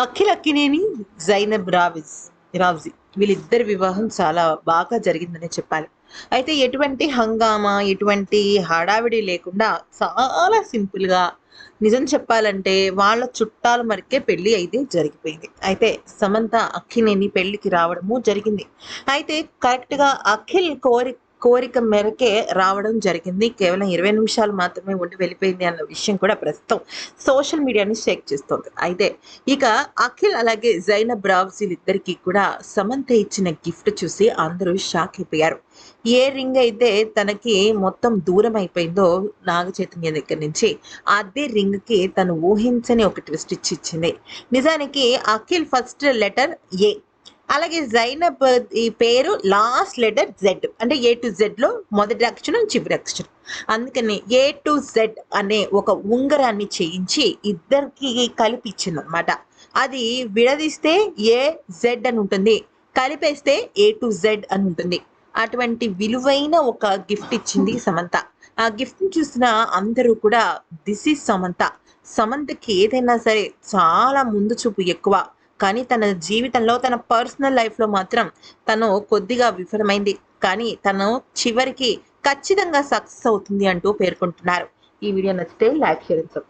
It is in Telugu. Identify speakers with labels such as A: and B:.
A: అఖిల్ అక్కినేని జైనబ్ రావిజ్ రావ్జీ. వీళ్ళిద్దరి వివాహం చాలా బాగా జరిగిందనే చెప్పాలి. అయితే ఎటువంటి హంగామా ఎటువంటి హడావిడి లేకుండా చాలా సింపుల్గా నిజం చెప్పాలంటే వాళ్ళ చుట్టాలు మరికే పెళ్ళి అయితే జరిగిపోయింది. అయితే సమంత అఖినేని పెళ్ళికి రావడము జరిగింది. అయితే కరెక్ట్గా అఖిల్ కోరిక కోరిక మేరకే రావడం జరిగింది. కేవలం ఇరవై నిమిషాలు మాత్రమే ఉండి వెళ్ళిపోయింది అన్న విషయం కూడా ప్రస్తుతం సోషల్ మీడియాని షేక్ చేస్తోంది. అయితే ఇక అఖిల్ అలాగే జైనబ్ రావ్జీలు ఇద్దరికి కూడా సమంత ఇచ్చిన గిఫ్ట్ చూసి అందరూ షాక్ అయిపోయారు. ఏ రింగ్ అయితే తనకి మొత్తం దూరం అయిపోయిందో నాగ చైతన్య దగ్గర నుంచి అదే రింగ్కి తను ఊహించని ఒక ట్విస్ట్ ఇచ్చి ఇచ్చింది. నిజానికి అఖిల్ ఫస్ట్ లెటర్ ఏ అలాగే జైనబ్ ఈ పేరు లాస్ట్ లెటర్ జెడ్. అంటే ఏ టు జెడ్లో మొదటి అక్షరం చివరి అక్షరం. అందుకని ఏ టు జెడ్ అనే ఒక ఉంగరాన్ని చేయించి ఇద్దరికి కలిపించింది అనమాట అది విడదీస్తే ఏ జెడ్ అని ఉంటుంది. కలిపేస్తే ఏ టు జెడ్ అని ఉంటుంది. అటువంటి విలువైన ఒక గిఫ్ట్ ఇచ్చింది సమంత. ఆ గిఫ్ట్ చూసిన అందరూ కూడా దిస్ ఈజ్ సమంత. సమంతకి ఏదైనా సరే చాలా ముందు చూపు ఎక్కువ. కానీ తన జీవితంలో తన పర్సనల్ లైఫ్లో మాత్రం తను కొద్దిగా విఫలమైంది. కానీ తను చివరికి ఖచ్చితంగా సక్సెస్ అవుతుంది అంటూ పేర్కొంటున్నారు. ఈ వీడియో నచ్చితే లైక్ షేర్